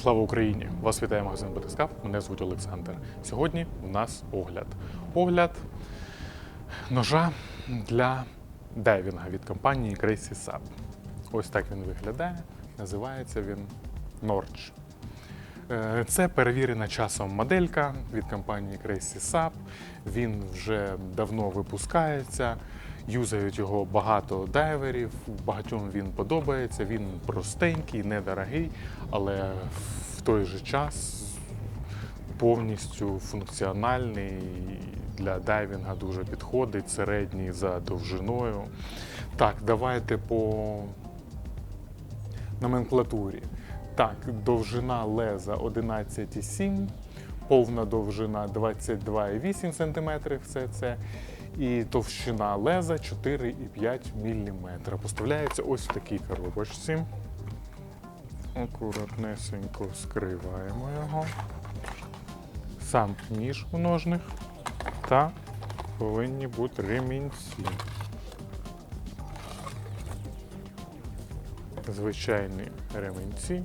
Слава Україні! Вас вітає магазин Батискав. Мене звуть Олександр. Сьогодні у нас огляд. Огляд ножа для дайвінга від компанії Crazy Sub. Ось так він виглядає. Називається він Norch. Е, Це перевірена часом моделька від компанії Crazy Sub. Він вже давно випускається. Юзають його багато дайверів, багатьом він подобається. Він простенький, недорогий, але в той же час повністю функціональний для дайвінга дуже підходить, середній за довжиною. Так, давайте по номенклатурі. Так, довжина леза 11,7, повна довжина 22,8 см, все це. І товщина леза 4,5 мм. Поставляється ось в такій коробочці. Акуратнесенько скриваємо його. Сам ніж у ножних та повинні бути ремінці. Звичайні ремінці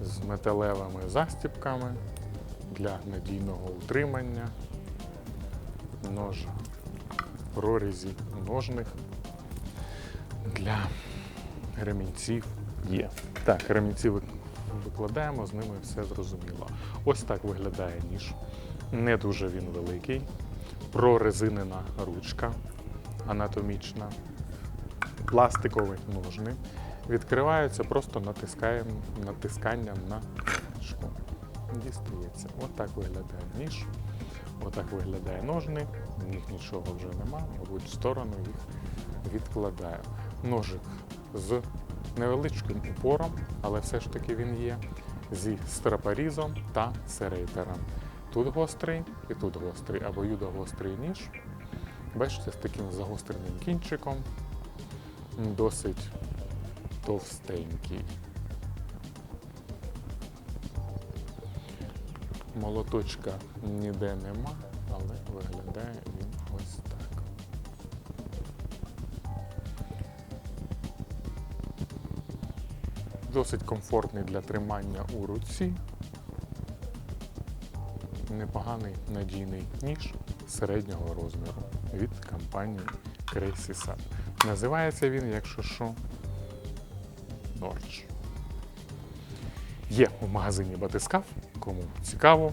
з металевими застіпками для надійного утримання ножа, прорізі ножних для ремінців є. Так, ремінці викладаємо, з ними все зрозуміло. Ось так виглядає ніж. Не дуже він великий. Прорезинена ручка анатомічна, пластикові ножни. Відкриваються просто натискаєм, натисканням на кнопочку. Дістається. Отак виглядає ніж. Отак виглядає ножни. В них нічого вже нема, мабуть, в сторону їх відкладаю. Ножик з невеличким упором, але все ж таки він є, зі страпорізом та серейтером. Тут гострий і тут гострий, обоюдо гострий ніж. Бачите, з таким загостреним кінчиком. Досить товстенький. Молоточка ніде нема, але виглядає він ось так. Досить комфортний для тримання у руці. Непоганий надійний ніж середнього розміру від компанії Crazy Sub. Називається він, якщо що, Норч. Є у магазині Батискаф. Кому цікаво,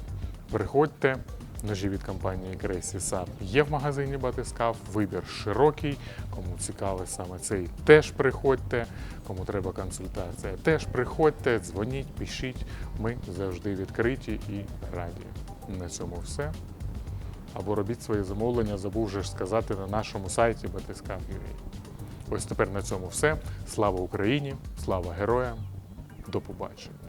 приходьте. Ножі від компанії Crazy Sub є в магазині Батискаф. Вибір широкий. Кому цікавий саме цей, теж приходьте. Кому треба консультація, теж приходьте, дзвоніть, пишіть. Ми завжди відкриті і раді. На цьому все. Або робіть свої замовлення, забув ж сказати на нашому сайті Батискаф.ua. Ось тепер на цьому все. Слава Україні! Слава героям! До побачення!